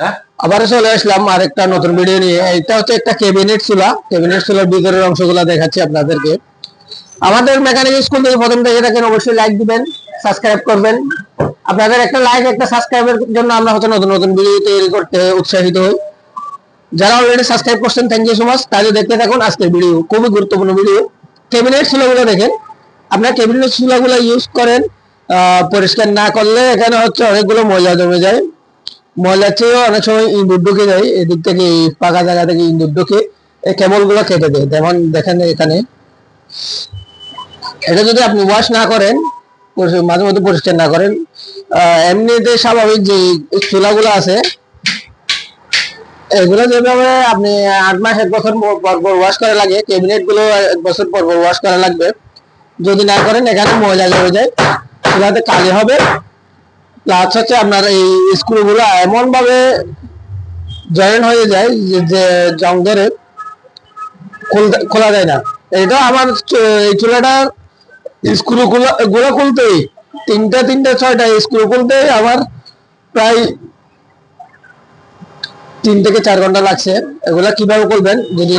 হ্যাঁ? আবার চলে আসলাম আরেকটা নতুন ভিডিও নিয়ে। এটা হচ্ছে একটা ক্যাবিনেট চুলা। ক্যাবিনেট চুলার ভিতরের অংশগুলো দেখাচ্ছি আপনাদেরকে। আমাদের মেকানিক স্কুল থেকে প্রথম থেকে থাকেন, অবশ্যই লাইক দিবেন সাবস্ক্রাইব করবেন। আপনাদের একটা লাইক একটা সাবস্ক্রাইবের জন্য আমরা হচ্ছে নতুন নতুন ভিডিও তৈরি করতে উৎসাহিত হই। যারা অলরেডি সাবস্ক্রাইব করছেন থ্যাংক ইউ সো মাচ তাহলে দেখতে থাকুন আজকের ভিডিও খুবই গুরুত্বপূর্ণ ভিডিও ক্যাবিনেট চুলাগুলো দেখেন। আপনার ক্যাবিনেট চুলাগুলো ইউজ করেন পরিষ্কার না করলে এখানে হচ্ছে অনেকগুলো ময়লা জমে যায়। ময়লার চেয়েও অনেক সময় ইঁদুর ঢুকে যায়, এদিক থেকে পাকা জায়গা থেকে ইঁদুর ঢুকে এই কেবলগুলো কেটে দেয়। যেমন দেখেন এখানে, এটা যদি আপনি ওয়াশ না করেন মাঝে মধ্যে পরিষ্কার না করেন এমনিতে স্বাভাবিক যে চুলাগুলো আছে, এগুলো যেভাবে আপনি আট মাস, এক বছর পর পর ওয়াশ করা লাগে ক্যাবিনেটগুলো এক বছর পর পর ওয়াশ করা লাগবে। যদি না করেন, এখানে ময়লা জমে যায়, চুলাতে কালি হবে প্লাস হচ্ছে আপনার এই স্ক্রু গুলো এমন ভাবে জয়েন হয়ে যায় যে- যে জং ধরে খোলা যায় না। এটা আমার এই চুলাটার স্ক্রু গুলো খুলতেই তিনটা তিনটা, ছয়টা স্ক্রু খুলতে আমার প্রায় তিন থেকে চার ঘণ্টা লাগছে। এগুলা কীভাবে করবেন যদি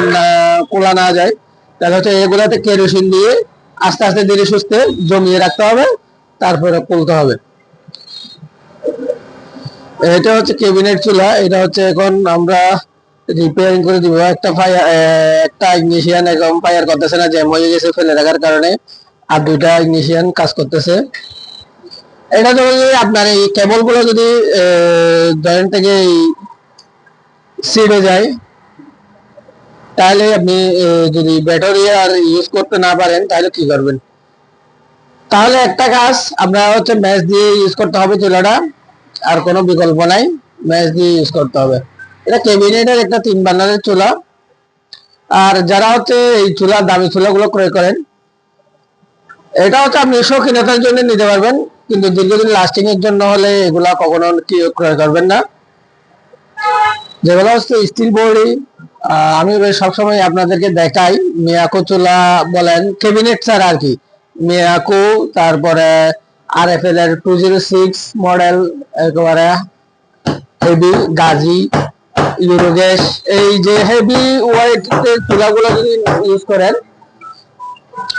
খোলা না যায়, তাহলে হচ্ছে এগুলাতে কেরোসিন দিয়ে আস্তে আস্তে ধীরে সুস্থে জমিয়ে রাখতে হবে। তারপরে খুলতে হবে। এটা হচ্ছে কেবিনেট চুলা, এটা হচ্ছে এখন আমরা রিপেয়ারিং করে দিব। একটা ফায়ার একটা ইগনিশিয়ান এখন ফায়ার করতেছে না, জ্যাম হয়ে গেছে ফেলে রাখার কারণে, আর দুইটা ইগনিশিয়ান কাজ করতেছে। এটা যদি আপনার এই কেবলগুলো যদি জয়েন্ট থেকে সিডে যায়, তাহলে আপনি যদি ব্যাটারি আর ইউজ করতে না পারেন, তাহলে কি করবেন? তাহলে একটা কাজ, আমরা হচ্ছে ম্যাচ দিয়ে ইউজ করতে হবে চুলাটা। আর কোনো বিকল্প নাই। ম্যাচ দিয়ে ইউজ করতে হবে। এটা ক্যাবিনেটের একটা তিন বার্নারের চুলা। আর যারা হচ্ছে এই চুলার দামি চুলাগুলো ক্রয় করেন, এটা হচ্ছে আপনি শৌখিনতার জন্য নিতে পারবেন। কিন্তু দীর্ঘদিন লাস্টিং এর জন্য হলে এগুলা কখনো কি ক্রয় করবেন না। যেগুলো হচ্ছে স্টিল বডি আমি সবসময় আপনাদেরকে দেখাই। মিয়াকো চুলা বলেন, ক্যাবিনেট ছাড়া আর কি। মিয়াকো, তারপরে আর এফ এল এর টু জিরো সিক্স মডেল একেবারে হেভি গাজি ইউরোগ্যাস এই যে হেভি ওয়েট চুলাগুলো যদি ইউজ করেন,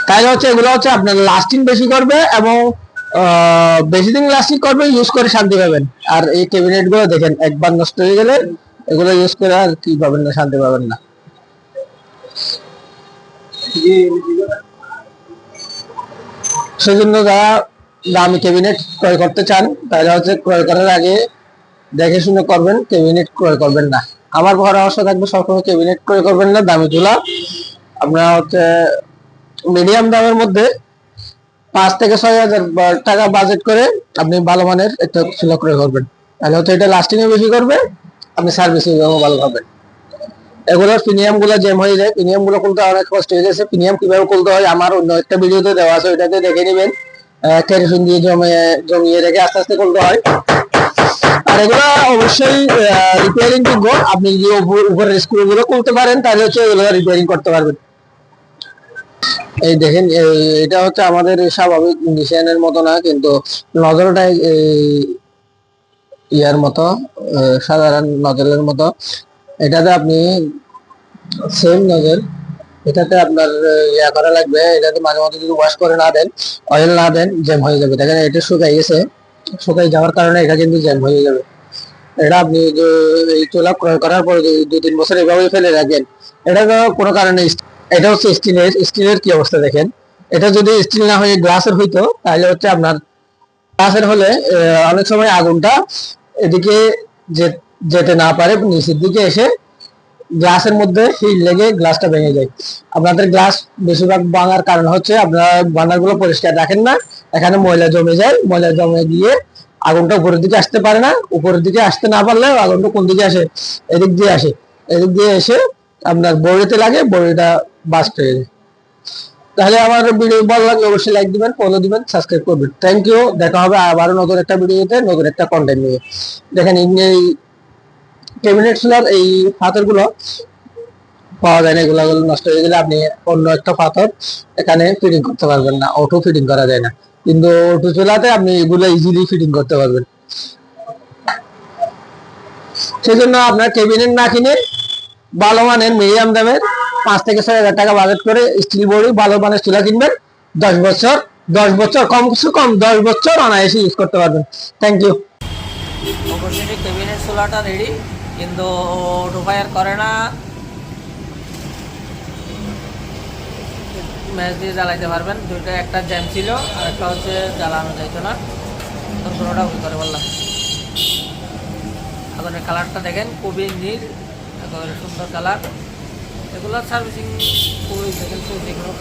তাহলে হচ্ছে এগুলো হচ্ছে আপনার লাস্টিং বেশি করবে এবং বেশি দিন লাস্টিং করবে ইউজ করে শান্তি পাবেন। আর এই ক্যাবিনেটগুলো দেখেন, একবার নষ্ট হয়ে গেলে এগুলো ইউজ করে আর কি পাবেন না, শান্তি পাবেন না। সেজন্য যারা দামি ক্যাবিনেট ক্রয় করতে চান, তাহলে হচ্ছে ক্রয় করার আগে দেখে শুনে করবেন ক্যাবিনেট ক্রয় করবেন না। আমার পরামর্শ থাকবে সবসময় ক্যাবিনেট ক্রয় করবেন না, দামি চুলা। আপনারা হচ্ছে মিডিয়াম দামের মধ্যে পাঁচ থেকে ছয় হাজার টাকা বাজেট করে আপনি ভালো মানের একটা চুলা ক্রয় করবেন। তাহলে হচ্ছে এটা লাস্টিং এ বেশি করবে, আপনি সার্ভিসিং ভালো পাবেন এগুলোর প্রিমিয়ামগুলো জ্যাম হয়ে যায়। প্রিমিয়ামগুলো খুলতে অনেক কষ্ট হয়ে গেছে। প্রিমিয়াম কীভাবে খুলতে হয়, আমার অন্য একটা ভিডিওতে দেওয়া আছে, ওইটাতে দেখে নেবেন। কেরোসিন দিয়ে জমিয়ে জমিয়ে রেখে আস্তে আস্তে খুলতে হয়। আর এগুলো অবশ্যই রিপেয়ারিং যোগ্য আপনি যদি উপরের স্ক্রু গুলো খুলতে পারেন, তাহলে হচ্ছে এগুলো রিপেয়ারিং করতে পারবেন। এই দেখেন এটা হচ্ছে আমাদের স্বাভাবিক ডিজাইনের মতো না, কিন্তু নজরটা ইয়ার মতো সাধারণ নজরের মতো। এটাতে আপনি সেম নজর এটাতে আপনার ইয়া করা লাগবে, এটাতে মাঝে মাঝে যদি ওয়াশ করে না দেন অয়েল না দেন জ্যাম হয়ে যাবে। দেখেন, এটা শুকাই গেছে। শুকাই যাওয়ার কারণে এটা কিন্তু জ্যাম হয়ে যাবে। এটা আপনি এই চুলা ক্রয় করার পর দুই তিন বছর এভাবে ফেলে রাখেন, এটা তো কোনো কারণে এটা হচ্ছে স্টিলের স্টিলের কি অবস্থা দেখেন? এটা যদি স্টিল না হয়ে গ্লাসের হইতো, তাহলে হচ্ছে আপনার গ্লাসের হলে অনেক সময় আগুনটা এদিকে যেতে না পারে, নিচের দিকে এসে গ্লাসের মধ্যে হিট লেগে গ্লাসটা ভেঙে যায়। আপনাদের গ্লাস বেশিরভাগ ভাঙার কারণ হচ্ছে আপনারা বার্নারগুলো পরিষ্কার রাখেন না। এখানে ময়লা জমে যায়। ময়লা জমে গিয়ে আগুনটা উপরের দিকে আসতে পারে না। উপরের দিকে আসতে না পারলে আগুনটা কোন দিকে আসে? এদিক দিয়ে আসে। এদিক দিয়ে এসে আপনার বড়িতে লাগে, বড়িটা বাস্ট হয়ে যায়। তাহলে আমার ভিডিও ভালো লাগলে অবশ্যই লাইক দিবেন ফলো দিবেন সাবস্ক্রাইব করবেন। থ্যাংক ইউ দেখা হবে আবারও নতুন একটা ভিডিওতে, নতুন একটা কন্টেন্ট নিয়ে। দেখেন এই ক্যাবিনেট চুলার এই পাথরগুলো পাওয়া যায় না এগুলো নষ্ট হয়ে গেলে আপনি অন্য একটা পাথর এখানে ফিটিং করতে পারবেন না অটো ফিটিং করা যায় না। কিন্তু অটো চুলাতে আপনি এগুলো ইজিলি ফিটিং করতে পারবেন। সেই জন্য আপনার ক্যাবিনেট না কিনে ভালো মানের মিডিয়াম দামের পাঁচ থেকে ছয় হাজার টাকা বাজেট করে স্টিল বডি, ভালো মানের চুলা কিনবেন, দশ বছর দশ বছর কম কিছু কম, দশ বছর অনায়াসে ইউজ করতে পারবেন। থ্যাংক ইউ অপরচুনিটি কেবিনের চুলাটা রেডি কিন্তু ডুবাইয়ার করে না। ম্যাচ দিয়ে জ্বালাইতে পারবেন। দুইটা, একটা জ্যাম ছিল, আর একটা হচ্ছে জ্বালানো যাইতো না। তখন কোনোটা ভুল করে বললাম। এখন কালারটা দেখেন, খুবই নীল একেবারে সুন্দর কালার এগুলো সার্ভিসিং খুবই দেখেন তো যে কোনো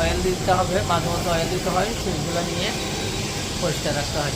অয়েল দিতে হবে, মাঝে মধ্যে অয়েল দিতে হয় সুইচগুলো নিয়ে পরিষ্কার রাখতে হয়।